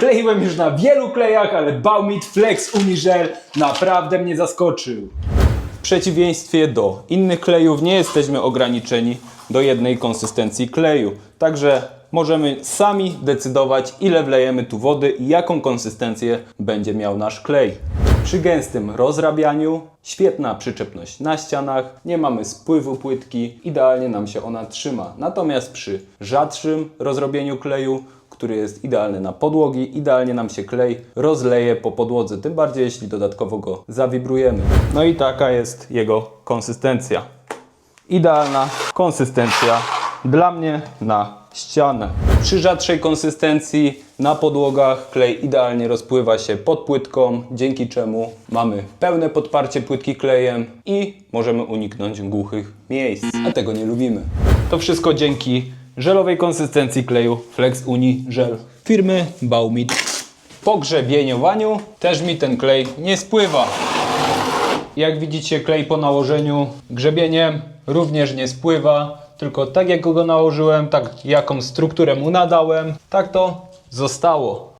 Kleiłem już na wielu klejach, ale Baumit Flex Unigel naprawdę mnie zaskoczył. W przeciwieństwie do innych klejów nie jesteśmy ograniczeni do jednej konsystencji kleju. Także możemy sami decydować ile wlejemy tu wody i jaką konsystencję będzie miał nasz klej. Przy gęstym rozrabianiu świetna przyczepność na ścianach, nie mamy spływu płytki, idealnie nam się ona trzyma. Natomiast przy rzadszym rozrobieniu kleju który jest idealny na podłogi, idealnie nam się klej rozleje po podłodze, tym bardziej jeśli dodatkowo go zawibrujemy. No i taka jest jego konsystencja. Idealna konsystencja dla mnie na ścianę. Przy rzadszej konsystencji na podłogach klej idealnie rozpływa się pod płytką, dzięki czemu mamy pełne podparcie płytki klejem i możemy uniknąć głuchych miejsc, a tego nie lubimy. To wszystko dzięki żelowej konsystencji kleju Flex Uni Gel firmy Baumit. Po grzebieniowaniu też mi ten klej nie spływa. Jak widzicie, klej po nałożeniu grzebieniem również nie spływa, tylko tak jak go nałożyłem, tak jaką strukturę mu nadałem, tak to zostało.